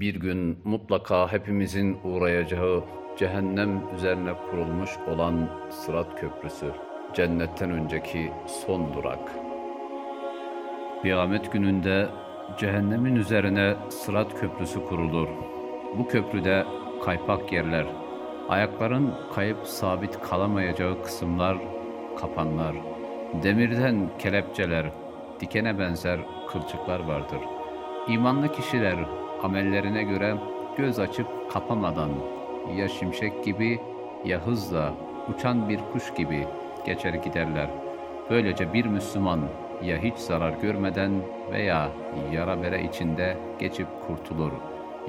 Bir gün mutlaka hepimizin uğrayacağı cehennem üzerine kurulmuş olan Sırat Köprüsü, cennetten önceki son durak. Kıyamet gününde cehennemin üzerine Sırat Köprüsü kurulur. Bu köprüde kaypak yerler, ayakların kayıp sabit kalamayacağı kısımlar kapanlar. Demirden kelepçeler, dikene benzer kılçıklar vardır. İmanlı kişiler amellerine göre göz açıp kapamadan ya şimşek gibi ya hızla uçan bir kuş gibi geçer giderler. Böylece bir Müslüman ya hiç zarar görmeden veya yara bere içinde geçip kurtulur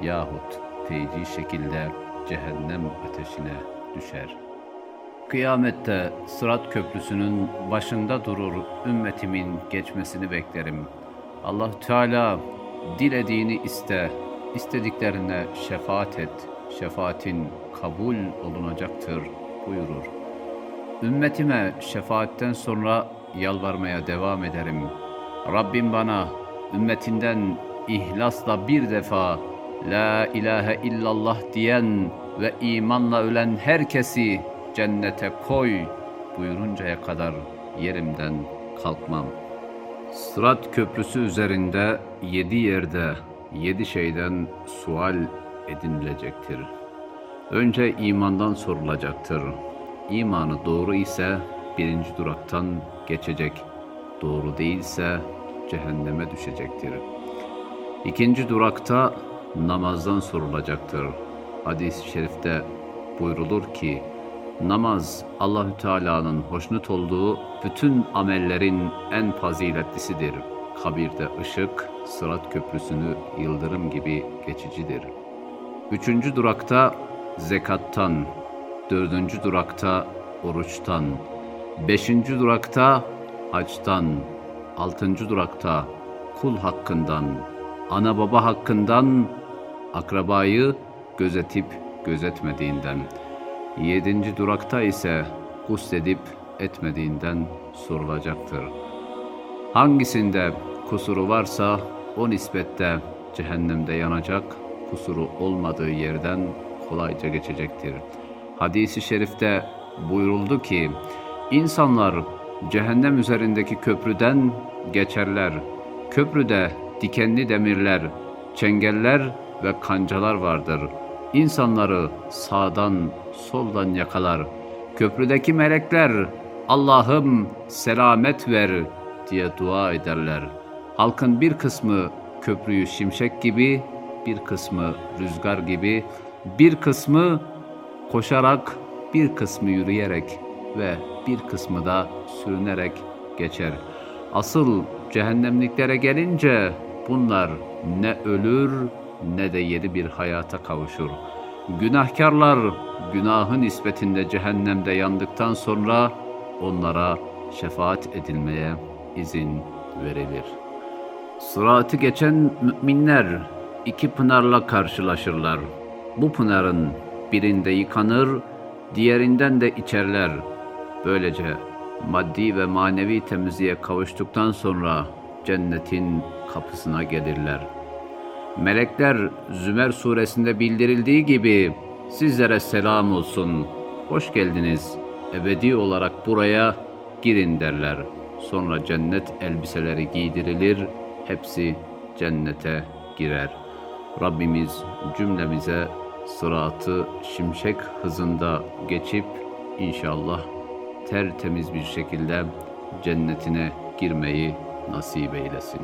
yahut feci şekilde cehennem ateşine düşer. Kıyamette Sırat Köprüsü'nün başında durur ümmetimin geçmesini beklerim. Allah Teala dilediğini iste, istediklerine şefaat et, şefaatin kabul olunacaktır buyurur. Ümmetime şefaatten sonra yalvarmaya devam ederim. Rabbim bana ümmetinden ihlasla bir defa La ilahe illallah diyen ve imanla ölen herkesi cennete koy buyuruncaya kadar yerimden kalkmam. Sırat köprüsü üzerinde yedi yerde yedi şeyden sual edinilecektir. Önce imandan sorulacaktır. İmanı doğru ise birinci duraktan geçecek. Doğru değilse cehenneme düşecektir. İkinci durakta namazdan sorulacaktır. Hadis-i şerifte buyrulur ki namaz Allahü Teala'nın hoşnut olduğu bütün amellerin en faziletlisidir. Kabirde ışık, sırat köprüsünü yıldırım gibi geçicidir. Üçüncü durakta zekattan, dördüncü durakta oruçtan, beşinci durakta haçtan, altıncı durakta kul hakkından, ana baba hakkından, akrabayı gözetip gözetmediğinden, yedinci durakta ise gusledip etmediğinden sorulacaktır. Hangisinde kusuru varsa o nispette cehennemde yanacak, kusuru olmadığı yerden kolayca geçecektir. Hadisi şerifte buyuruldu ki, insanlar cehennem üzerindeki köprüden geçerler. Köprüde dikenli demirler, çengeller ve kancalar vardır. İnsanları sağdan, soldan yakalar. Köprüdeki melekler, Allah'ım selamet ver diye dua ederler. Halkın bir kısmı köprüyü şimşek gibi, bir kısmı rüzgar gibi, bir kısmı koşarak, bir kısmı yürüyerek ve bir kısmı da sürünerek geçer. Asıl cehennemliklere gelince bunlar ne ölür ne de yeni bir hayata kavuşur. Günahkarlar günahın nispetinde cehennemde yandıktan sonra onlara şefaat edilmeye izin verilir. Sıratı geçen müminler iki pınarla karşılaşırlar. Bu pınarın birinde yıkanır, diğerinden de içerler. Böylece maddi ve manevi temizliğe kavuştuktan sonra cennetin kapısına gelirler. Melekler Zümer suresinde bildirildiği gibi sizlere selam olsun, hoş geldiniz, ebedi olarak buraya girin derler. Sonra cennet elbiseleri giydirilir, hepsi cennete girer. Rabbimiz cümlemize sıratı şimşek hızında geçip inşallah tertemiz bir şekilde cennetine girmeyi nasip eylesin.